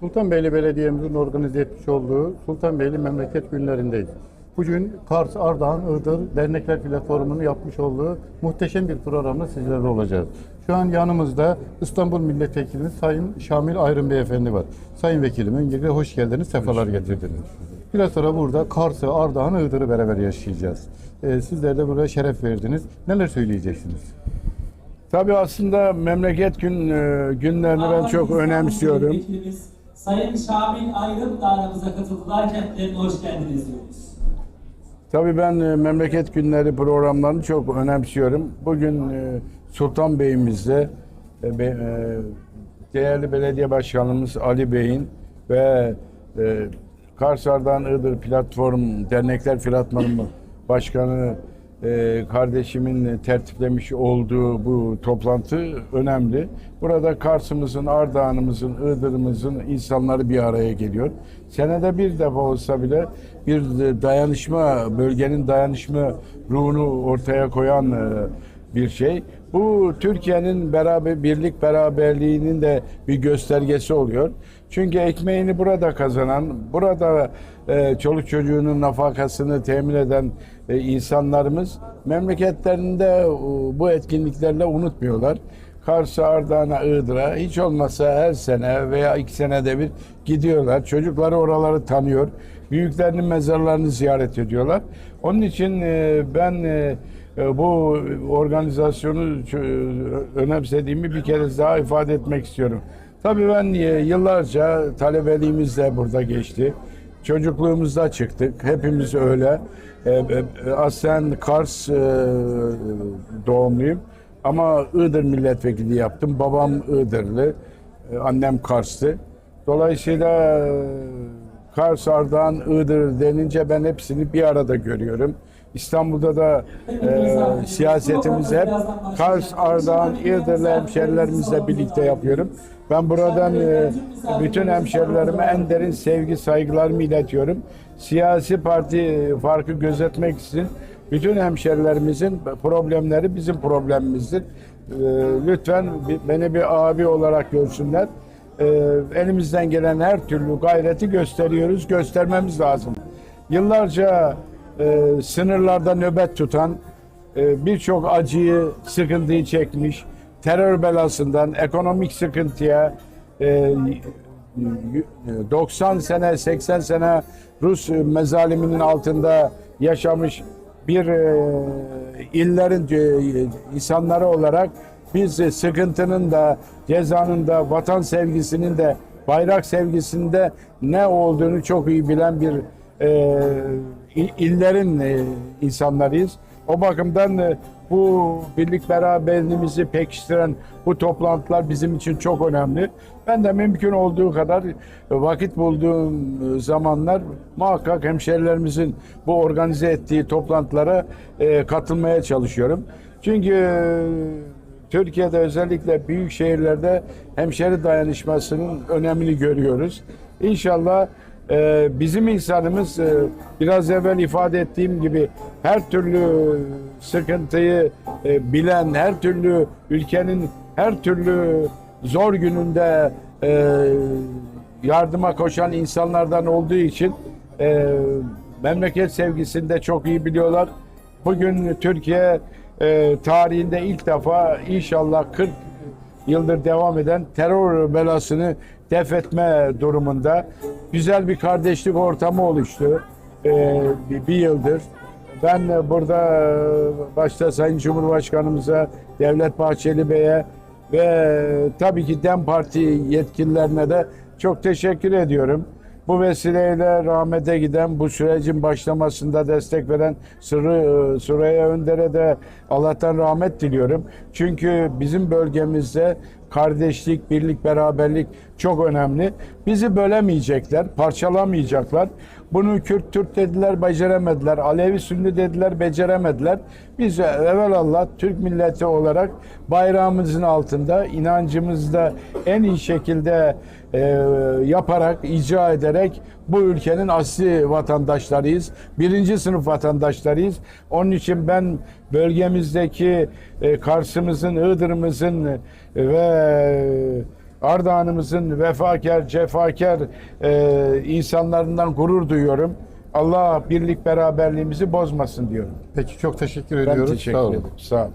Sultanbeyli Belediye'mizin organize etmiş olduğu Sultanbeyli Memleket Günlerindeyiz. Bugün Kars, Ardahan, Iğdır Dernekler Platformu'nun yapmış olduğu muhteşem bir programla sizlerle olacağız. Şu an yanımızda İstanbul Milletvekilimiz Sayın Şamil Ayrın Beyefendi var. Sayın Vekilim öncelikle hoş geldiniz, sefalar getirdiniz. Biraz sonra burada Kars'ı, Ardahan'ı, Iğdır'ı beraber yaşayacağız. Ee, sizler de buraya şeref verdiniz. Neler söyleyeceksiniz? Tabii aslında memleket gün e, günlerini ben çok önemsiyorum. Sayın Şamil Ayrım da aramıza katıldılar. Kendilerine hoş geldiniz diyoruz. Tabii ben e, memleket günleri programlarını çok önemsiyorum. Bugün e, Sultan Bey'imizle e, be- e, değerli belediye başkanımız Ali Bey'in ve e, Karsar'dan Iğdır Platform Dernekler Platformu Başkanı e, kardeşimin tertiplemiş olduğu bu toplantı önemli. Burada Kars'ımızın, Ardahan'ımızın, Iğdır'ımızın insanları bir araya geliyor. Senede bir defa olsa bile bir dayanışma, bölgenin dayanışma ruhunu ortaya koyan e, bir şey. Bu Türkiye'nin beraber birlik beraberliğinin de bir göstergesi oluyor. Çünkü ekmeğini burada kazanan, burada e, çoluk çocuğunun nafakasını temin eden e, insanlarımız memleketlerinde e, bu etkinliklerle unutmuyorlar. Kars'a, Ardahan'a, Iğdır'a hiç olmazsa her sene veya iki senede bir gidiyorlar. Çocukları oraları tanıyor. Büyüklerinin mezarlarını ziyaret ediyorlar. Onun için e, ben e, bu organizasyonu önemsediğimi bir kere daha ifade etmek istiyorum. Tabii ben e, yıllarca talebeliğimiz de burada geçti. Çocukluğumuzda çıktık. Hepimiz öyle. E, e, Aslen Kars e, doğumluyum. Ama Iğdır milletvekili yaptım. Babam Iğdırlı. e, Annem Kars'tı. Dolayısıyla e, Kars, Ardahan, Iğdır denince ben hepsini bir arada görüyorum. İstanbul'da da e, siyasetimizi hep Kars, Ardahan, Iğdır'la hemşerilerimizle birlikte yapıyorum. Ben buradan e, bütün hemşerilerime en derin sevgi, saygılarımı iletiyorum. Siyasi parti e, farkı gözetmek için bütün hemşerilerimizin problemleri bizim problemimizdir. E, lütfen beni bir abi olarak görsünler. E, elimizden gelen her türlü gayreti gösteriyoruz, göstermemiz lazım. Yıllarca e, sınırlarda nöbet tutan, e, birçok acıyı, sıkıntıyı çekmiş, terör belasından ekonomik sıkıntıya, e, y- 90 sene, 80 sene Rus mezaliminin altında yaşamış bir e, illerin e, insanları olarak biz sıkıntının da, cezanın da, vatan sevgisinin de, bayrak sevgisinin de ne olduğunu çok iyi bilen bir e, il- illerin e, insanlarıyız. O bakımdan e, bu birlik beraberliğimizi pekiştiren bu toplantılar bizim için çok önemli. Ben de mümkün olduğu kadar vakit bulduğum zamanlar muhakkak hemşerilerimizin bu organize ettiği toplantılara e, katılmaya çalışıyorum. Çünkü e, Türkiye'de özellikle büyük şehirlerde hemşeri dayanışmasının önemini görüyoruz. İnşallah e, bizim insanımız e, biraz evvel ifade ettiğim gibi her türlü sıkıntıyı e, bilen, her türlü ülkenin her türlü zor gününde e, yardıma koşan insanlardan olduğu için e, memleket sevgisini de çok iyi biliyorlar. Bugün Türkiye e, tarihinde ilk defa inşallah 40 yıldır devam eden terör belasını def etme durumunda güzel bir kardeşlik ortamı oluştu e, bir, yıldır. Ben burada e, başta Sayın Cumhurbaşkanımıza, Devlet Bahçeli Bey'e ve tabii ki DEM Parti yetkililerine de çok teşekkür ediyorum. Bu vesileyle rahmete giden bu sürecin başlamasında destek veren Sırrı, Süreyya Önder'e de Allah'tan rahmet diliyorum. Çünkü bizim bölgemizde kardeşlik, birlik, beraberlik çok önemli. Bizi bölemeyecekler, parçalamayacaklar. Bunu Kürt, Türk dediler, beceremediler. Alevi, Sünni dediler, beceremediler. Biz evvelallah Türk milleti olarak bayrağımızın altında, inancımızda en iyi şekilde e, yaparak, icra ederek bu ülkenin asli vatandaşlarıyız. Birinci sınıf vatandaşlarıyız. Onun için ben bölgemizdeki e, Kars'ımızın, Iğdır'ımızın ve Ardahan'ımızın vefakar, cefakar e, insanlarından gurur duyuyorum. Allah birlik beraberliğimizi bozmasın diyorum. Peki çok teşekkür Ben ediyoruz. teşekkür Sağ olun. ederim. Sağ olun.